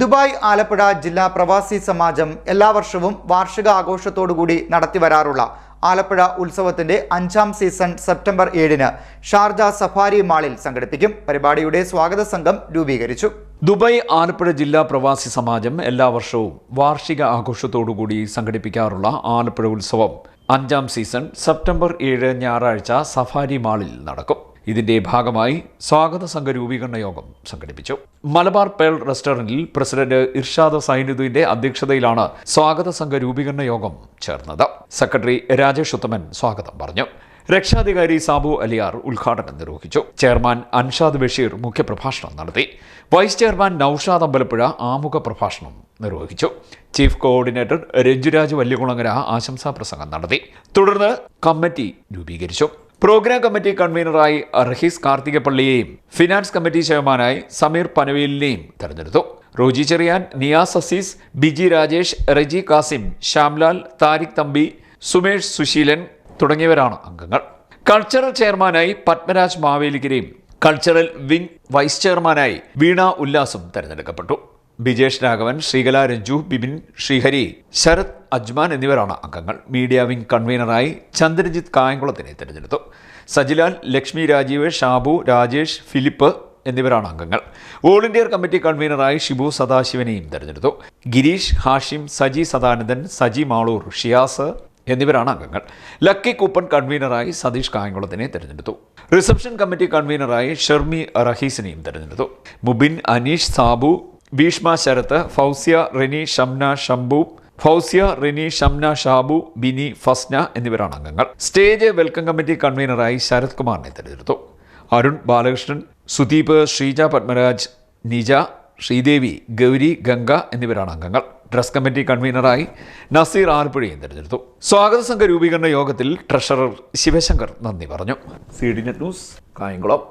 Dubai Alappuzha ജില്ലാ പ്രവാസി സമാജം എല്ലാ വർഷവും വാർഷിക ആഘോഷത്തോടുകൂടി നടത്തിവരാറുള്ള ആലപ്പുഴ ഉത്സവത്തിന്റെ അഞ്ചാം സീസൺ സെപ്റ്റംബർ ഏഴിന് ഷാർജ സഫാരി മാളിൽ സംഘടിപ്പിക്കും. പരിപാടിയുടെ സ്വാഗത സംഘം രൂപീകരിച്ചു. ദുബായ് ആലപ്പുഴ ജില്ലാ പ്രവാസി സമാജം എല്ലാ വർഷവും വാർഷിക ആഘോഷത്തോടുകൂടി സംഘടിപ്പിക്കാറുള്ള ആലപ്പുഴ ഉത്സവം അഞ്ചാം സീസൺ സെപ്റ്റംബർ ഏഴ് ഞായറാഴ്ച സഫാരി മാളിൽ നടക്കും. ഇതിന്റെ ഭാഗമായി സ്വാഗത സംഘ രൂപീകരണ യോഗം സംഘടിപ്പിച്ചു. മലബാർ പേൾ റെസ്റ്റോറന്റിൽ പ്രസിഡന്റ് ഇർഷാദ് സൈനുദ്ദീന്റെ അധ്യക്ഷതയിലാണ് സ്വാഗത സംഘ രൂപീകരണ യോഗം ചേർന്നത്. സെക്രട്ടറി രാജേഷ് ഉത്തമൻ സ്വാഗതം പറഞ്ഞു. രക്ഷാധികാരി സാബു അലിയാർ ഉദ്ഘാടനം നിർവഹിച്ചു. ചെയർമാൻ അൻഷാദ് ബഷീർ മുഖ്യപ്രഭാഷണം നടത്തി. വൈസ് ചെയർമാൻ നൌഷാദ് അമ്പലപ്പുഴ ആമുഖ പ്രഭാഷണം നിർവഹിച്ചു. ചീഫ് കോർഡിനേറ്റർ രഞ്ജുരാജ് വല്യകുളങ്ങര ആശംസാ പ്രസംഗം നടത്തി. തുടർന്ന് കമ്മിറ്റി രൂപീകരിച്ചു. പ്രോഗ്രാം കമ്മിറ്റി കൺവീനറായി റഹീസ് കാർത്തികപ്പള്ളിയെയും ഫിനാൻസ് കമ്മിറ്റി ചെയർമാനായി സമീർ പനവേലിനെയും തെരഞ്ഞെടുത്തു. റോജി ചെറിയാൻ നിയാസ് അസീസ് ബിജി രാജേഷ് റെജി കാസിം ശ്യാംലാൽ താരിഖ് തമ്പി സുമേഷ് സുശീലൻ തുടങ്ങിയവരാണ് അംഗങ്ങൾ. കൾച്ചറൽ ചെയർമാനായി പത്മരാജ് മാവേലിക്കരെയും കൾച്ചറൽ വിംഗ് വൈസ് ചെയർമാനായി വീണ ഉല്ലാസും തെരഞ്ഞെടുക്കപ്പെട്ടു. ബിജേഷ് രാഘവൻ ശ്രീകല രഞ്ജു ബിബിൻ ശ്രീഹരി ശരത് അജ്മാൻ എന്നിവരാണ് അംഗങ്ങൾ. മീഡിയ വിംഗ് കൺവീനറായി ചന്ദ്രജിത്ത് കായംകുളത്തിനെ തിരഞ്ഞെടുത്തു. സജിലാൽ ലക്ഷ്മി രാജീവ് ഷാബു രാജേഷ് ഫിലിപ്പ് എന്നിവരാണ് അംഗങ്ങൾ. ഓൾ ഇന്ത്യ കമ്മിറ്റി കൺവീനറായി ഷിബു സദാശിവനെയും തിരഞ്ഞെടുത്തു. ഗിരീഷ് ഹാഷിം സജി സദാനന്ദൻ സജി മാളൂർ ഷിയാസ് എന്നിവരാണ് അംഗങ്ങൾ. ലക്കി കൂപ്പൺ കൺവീനറായി സതീഷ് കായംകുളത്തിനെ തിരഞ്ഞെടുത്തു. റിസപ്ഷൻ കമ്മിറ്റി കൺവീനറായി ഷെർമി റഹീസിനെയും തിരഞ്ഞെടുത്തു. മുബിൻ അനീഷ് സാബു ഭീഷ്മ ശരത്ത് ഫൗസിയ റിനി ഷംന ഷംബു ഫൗസിയ റിനി ഷംന ഷാബു ബിനി ഫസ്ന എന്നിവരാണ് അംഗങ്ങൾ. സ്റ്റേജ് വെൽക്കം കമ്മിറ്റി കൺവീനറായി ശരത് കുമാറിനെ തിരഞ്ഞെടുത്തു. അരുൺ ബാലകൃഷ്ണൻ സുദീപ് ശ്രീജ പത്മരാജ് നിജ ശ്രീദേവി ഗൗരി ഗംഗ എന്നിവരാണ് അംഗങ്ങൾ. ഡ്രസ് കമ്മിറ്റി കൺവീനറായി നസീർ ആലപ്പുഴയും തിരഞ്ഞെടുത്തു. സ്വാഗത സംഘ രൂപീകരണ യോഗത്തിൽ ട്രഷറർ ശിവശങ്കർ നന്ദി പറഞ്ഞു. C D net news Kayamkulam.